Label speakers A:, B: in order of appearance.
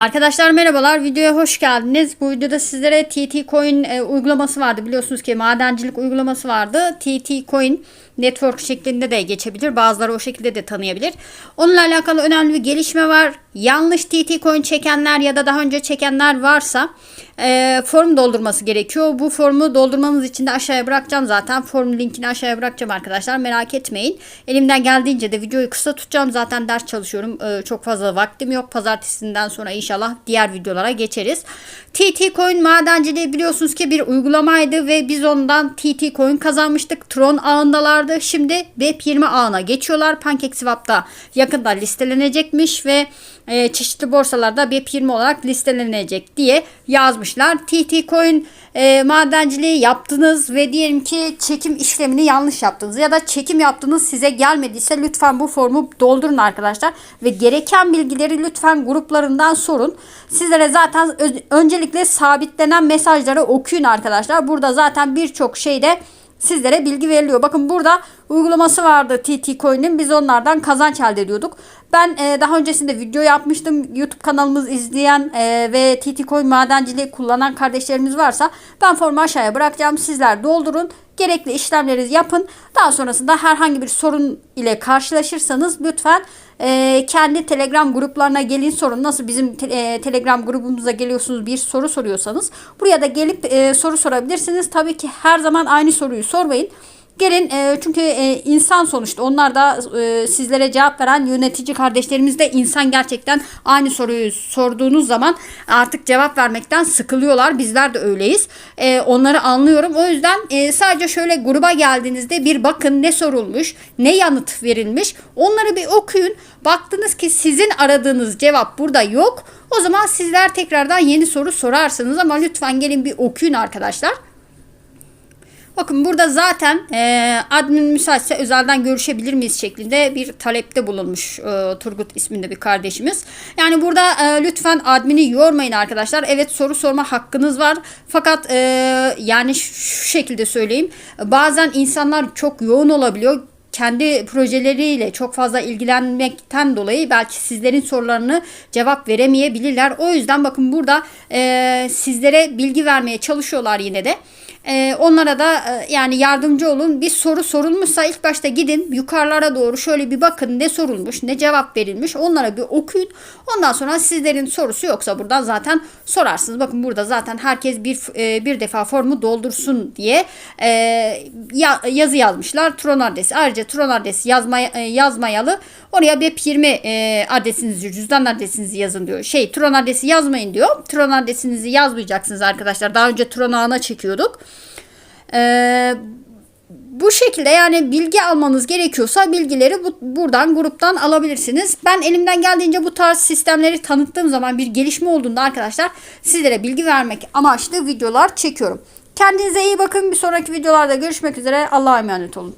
A: Arkadaşlar merhabalar videoya hoş geldiniz. Bu videoda sizlere TT Coin e, uygulaması vardı. Biliyorsunuz ki madencilik uygulaması vardı. TT Coin network şeklinde de geçebilir. Bazıları o şekilde de tanıyabilir. Onunla alakalı önemli bir gelişme var. Yanlış TT Coin çekenler ya da daha önce çekenler varsa e, form doldurması gerekiyor. Bu formu doldurmanız için de aşağıya bırakacağım zaten. Form linkini aşağıya bırakacağım arkadaşlar. Merak etmeyin. Elimden geldiğince de videoyu kısa tutacağım. Zaten ders çalışıyorum. E, çok fazla vaktim yok. Pazartesinden sonra inşallah diğer videolara geçeriz. TT Coin madenciliği biliyorsunuz ki bir uygulamaydı ve biz ondan TT Coin kazanmıştık. Tron ağındalardı. Şimdi Web20 ağına geçiyorlar. PancakeSwap'ta yakında listelenecekmiş ve e, çeşitli borsalarda Web20 olarak listelenecek diye yazmışlar. TT Coin e, madenciliği yaptınız ve diyelim ki çekim işlemini yanlış yaptınız ya da çekim yaptınız size gelmediyse lütfen bu formu doldurun arkadaşlar ve gereken bilgileri lütfen gruplarından sorun. Sizlere zaten öncelikle sabitlenen mesajları okuyun arkadaşlar. Burada zaten birçok şeyde sizlere bilgi veriliyor. Bakın burada uygulaması vardı TT Coin'in. Biz onlardan kazanç elde ediyorduk. Ben e, daha öncesinde video yapmıştım. YouTube kanalımız izleyen e, ve TT Coin madenciliği kullanan kardeşlerimiz varsa ben formu aşağıya bırakacağım. Sizler doldurun. Gerekli işlemleri yapın. Daha sonrasında herhangi bir sorun ile karşılaşırsanız lütfen e, kendi Telegram gruplarına gelin sorun. Nasıl bizim te- e, Telegram grubumuza geliyorsunuz bir soru soruyorsanız buraya da gelip e, soru sorabilirsiniz. Tabii ki her zaman aynı soruyu sormayın. Gelin e, çünkü e, insan sonuçta onlar da e, sizlere cevap veren yönetici kardeşlerimiz de insan gerçekten aynı soruyu sorduğunuz zaman artık cevap vermekten sıkılıyorlar. Bizler de öyleyiz. E, onları anlıyorum. O yüzden e, sadece şöyle gruba geldiğinizde bir bakın ne sorulmuş, ne yanıt verilmiş. Onları bir okuyun. Baktınız ki sizin aradığınız cevap burada yok. O zaman sizler tekrardan yeni soru sorarsınız ama lütfen gelin bir okuyun arkadaşlar. Bakın burada zaten e, admin müsaitse özelden görüşebilir miyiz şeklinde bir talepte bulunmuş e, Turgut isminde bir kardeşimiz. Yani burada e, lütfen admini yormayın arkadaşlar. Evet soru sorma hakkınız var. Fakat e, yani şu şekilde söyleyeyim. Bazen insanlar çok yoğun olabiliyor kendi projeleriyle çok fazla ilgilenmekten dolayı belki sizlerin sorularını cevap veremeyebilirler. O yüzden bakın burada e, sizlere bilgi vermeye çalışıyorlar yine de. E, onlara da e, yani yardımcı olun. Bir soru sorulmuşsa ilk başta gidin yukarılara doğru şöyle bir bakın ne sorulmuş ne cevap verilmiş onlara bir okuyun. Ondan sonra sizlerin sorusu yoksa buradan zaten sorarsınız. Bakın burada zaten herkes bir e, bir defa formu doldursun diye e, ya- yazı yazmışlar. Tron adresi. Ayrıca Tron adresi yazma, e, yazmayalı. Oraya BEP20 e, adresinizi, cüzdan adresinizi yazın diyor. Şey Tron adresi yazmayın diyor. Tron adresinizi yazmayacaksınız arkadaşlar. Daha önce Tron ağına çekiyorduk. Eee bu şekilde yani bilgi almanız gerekiyorsa bilgileri bu, buradan gruptan alabilirsiniz. Ben elimden geldiğince bu tarz sistemleri tanıttığım zaman bir gelişme olduğunda arkadaşlar sizlere bilgi vermek amaçlı videolar çekiyorum. Kendinize iyi bakın. Bir sonraki videolarda görüşmek üzere. Allah'a emanet olun.